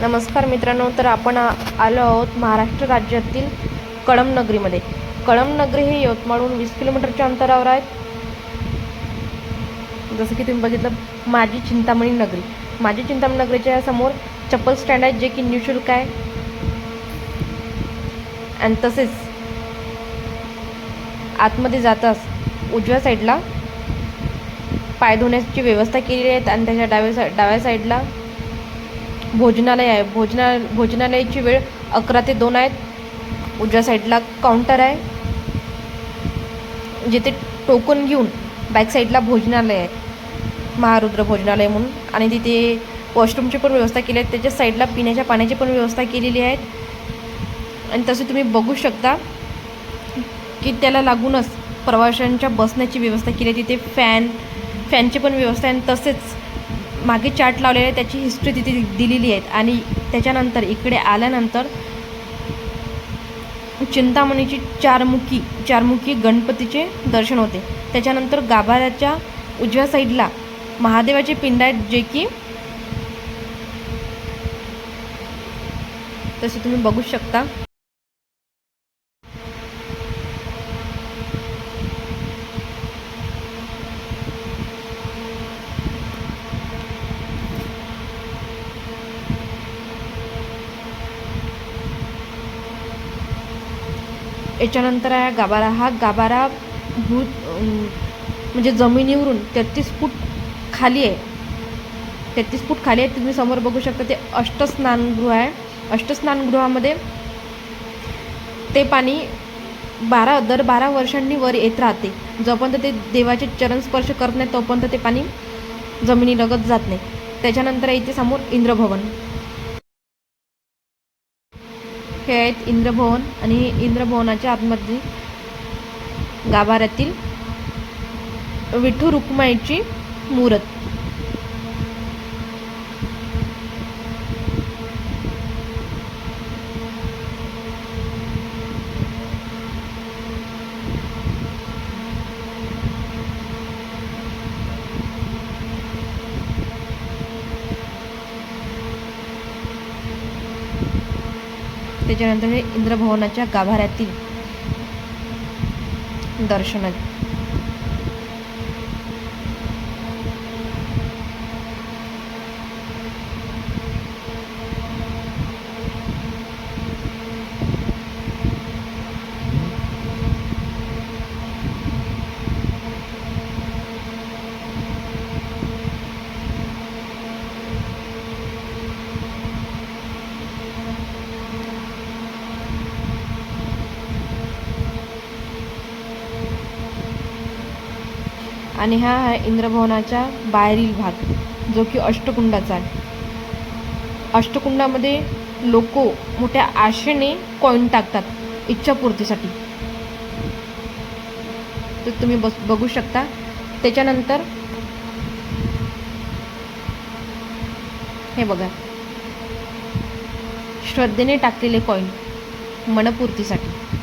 नमस्कार मित्रांनो तर आपण आलो आहोत महाराष्ट्र राज्यातील कळमनगरीमध्ये. कळमनगरी हे यवतमाळहून वीस किलोमीटरच्या अंतरावर आहेत जसं की तुम्ही बघितलं माझी चिंतामणी नगरी. माझी चिंतामणी नगरीच्या समोर चप्पल स्टँड आहे जे की निशुल्क आहे. आणि तसेच आतमध्ये जाताच उजव्या साईडला पाय धुण्याची व्यवस्था केलेली आहे. आणि त्याच्या डाव्या सा डाव्या साईडला भोजनालय आहे. भोजना भोजनालयाची वेळ अकरा ते दोन आहेत. उजव्या साईडला काउंटर आहे. जिथे टोकन घेऊन बॅक साईडला भोजनालय आहे. महारुद्र भोजनालय म्हणून. आणि तिथे वॉशरूमची पण व्यवस्था केली आहे. त्याच्या साईडला पिण्याच्या पाण्याची पण व्यवस्था केलेली आहे. आणि तसे तुम्ही बघू शकता की त्याला लागूनच प्रवाशांच्या बसण्याची व्यवस्था केली आहे. तिथे फॅन फॅनची पण व्यवस्था आहे. आणि तसेच मागे चार्ट लावलेले त्याची हिस्ट्री तिथे दिलेली आहेत. आणि त्याच्यानंतर इकडे आल्यानंतर चिंतामणीची चारमुखी चारमुखी गणपतीचे दर्शन होते. त्याच्यानंतर गाभाऱ्याच्या उजव्या साईडला महादेवाचे पिंड आहेत जे की तसे तुम्ही बघू शकता. याच्यानंतर आहे गाभारा. हा गाभारा भूत म्हणजे जमिनीवरून तेहतीस फूट खाली आहे. तेहतीस फूट खाली आहे. तुम्ही समोर बघू शकता ते अष्टस्नानगृह आहे. अष्टस्नानगृहामध्ये ते पाणी बारा दर बारा वर्षांनी वर येत राहते. जोपर्यंत ते देवाचे चरण स्पर्श करत नाही तोपर्यंत ते पाणी जमिनीलगत जात नाही. त्याच्यानंतर इथे समोर इंद्रभवन. हे आहेत इंद्रभवन आणि इंद्रभवनाच्या आतमध्ये गाभाऱ्यातील विठू रुक्माईची मूर्त. त्याच्यानंतर हे इंद्रभवनाच्या गाभाऱ्यातील दर्शनात आणि हा आहे इंद्रभवनाच्या बाहेरील भाग जो की अष्टकुंडाचा आहे. अष्टकुंडामध्ये लोक मोठ्या आशेने कॉईन टाकतात इच्छापूर्तीसाठी. तर तुम्ही बस बघू शकता. त्याच्यानंतर हे बघा. श्रद्धेने टाकलेले कॉईन मनपूर्तीसाठी.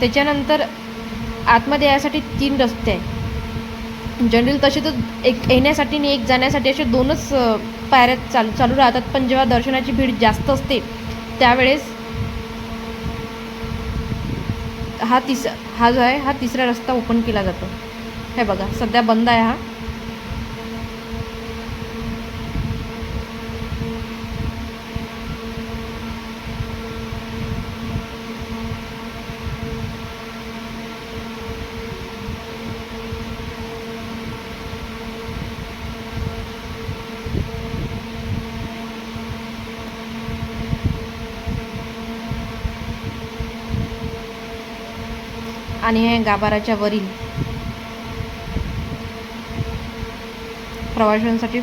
त्याच्यानंतर आतमध्ये यासाठी तीन रस्ते आहे जनरल तसे तर एक येण्यासाठी आणि एक जाण्यासाठी असे दोनच पायऱ्या चालू चालू राहतात. पण जेव्हा दर्शनाची भीड जास्त असते त्यावेळेस हा तिस हा जो आहे हा तिसरा रस्ता ओपन केला जातो. हे बघा सध्या बंद आहे हा. आणि हे गाभाराच्या वरील प्रवाशांसाठी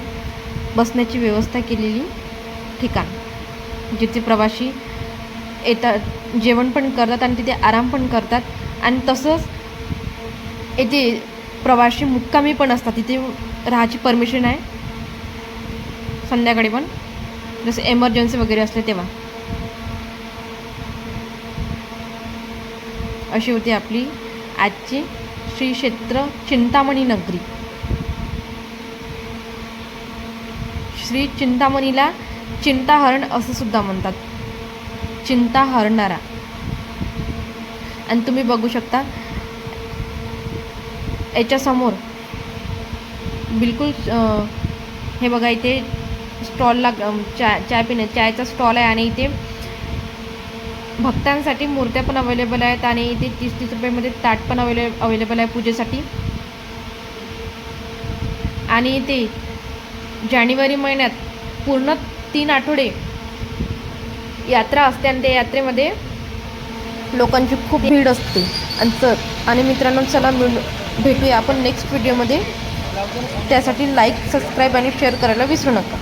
बसण्याची व्यवस्था केलेली ठिकाण जिथे प्रवासी येतात जेवण पण करतात आणि तिथे आराम पण करतात. आणि तसंच येथे प्रवासी मुक्कामी पण असतात. तिथे राहायची परमिशन आहे. संध्याकाळी पण. जसं एमर्जन्सी वगैरे असले तेव्हा. अशी होती आपली आजची श्री क्षेत्र चिंतामणी नगरी. श्री चिंतामणीला चिंताहरण असं सुद्धा म्हणतात. चिंता हरणारा आणि तुम्ही बघू शकता याच्यासमोर बिलकुल हे बघा इथे स्टॉलला चाय चाय पिण्या चायचा स्टॉल आहे आणि इथे भक्तांसाठी मूर्त्या पण अवेलेबल आहेत आणि इथे तीस तीस रुपयामध्ये ताट पण अवेले अवेलेबल आहे पूजेसाठी. आणि इथे जानेवारी महिन्यात पूर्ण तीन आठवडे यात्रा असते आणि त्या यात्रेमध्ये लोकांची खूप भीड असते. आणि चल आणि मित्रांनो चला मिळ भेटूया आपण नेक्स्ट व्हिडिओमध्ये त्यासाठी लाईक सबस्क्राईब आणि शेअर करायला विसरू नका.